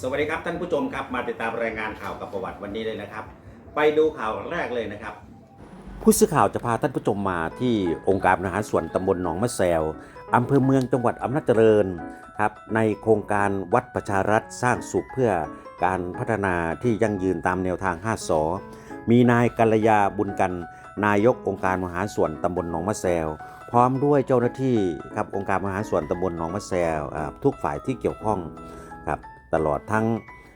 สวัสดีครับท่านผู้ชมครับมาติดตามรายงานข่าวกับประวัติวันนี้เลยนะครับ ไปดูข่าวแรกเลยนะครับ ผู้สื่อข่าวจะพาท่านผู้ชมมาที่องค์การบริหารส่วนตำบลหนองมะแซวอำเภอเมืองจังหวัดอำนาจเจริญครับในโครงการวัดประชารัฐสร้างสุขเพื่อการพัฒนาที่ยั่งยืนตามแนวทาง 5สอมีนายกัลยาบุญกัน นายกองค์การบริหาส่วนตำบลหนองมะแซวพร้อมด้วยเจ้าหน้าที่ครับองค์การบริหาส่วนตำบลหนองมะแซวทุกฝ่ายที่เกี่ยวข้องครับ ตลอดทั้ง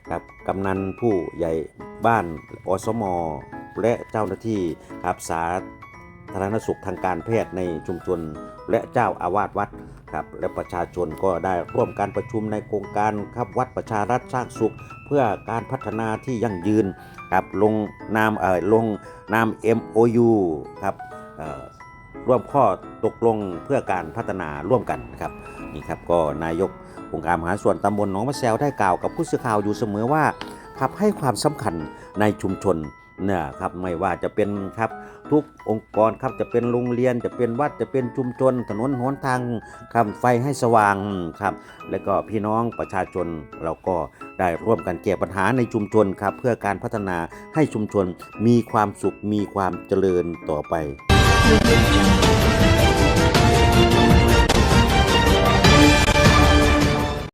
ครับกำนันผู้ใหญ่บ้านอสมและเจ้าหน้าที่ครับสาธารณสุขทางการแพทย์ในชุมชนและเจ้าอาวาสวัดครับและประชาชนก็ได้ร่วมการประชุมในโครงการครับวัดประชารัฐสร้างสุข เพื่อการพัฒนาที่ยั่งยืนครับลงนามเอ่อลงนาม MOU ครับ ร่วมข้อตกลงเพื่อการพัฒนาร่วมกันนะครับนี่ครับก็นายกองค์การมหาส่วนตำบลหนองมะแซวได้กล่าวกับผู้สื่อข่าวอยู่เสมอว่าครับให้ความสำคัญในชุมชนเนี่ยครับไม่ว่าจะเป็นครับทุกองค์กรครับจะเป็นโรงเรียนจะเป็นวัดจะเป็นชุมชน ถนนหนทางครับไฟให้สว่างครับ และก็พี่น้องประชาชนเราก็ได้ร่วมกันแก้ปัญหาในชุมชนครับเพื่อการพัฒนาให้ชุมชนมีความสุขมีความเจริญต่อไป YouTube channel.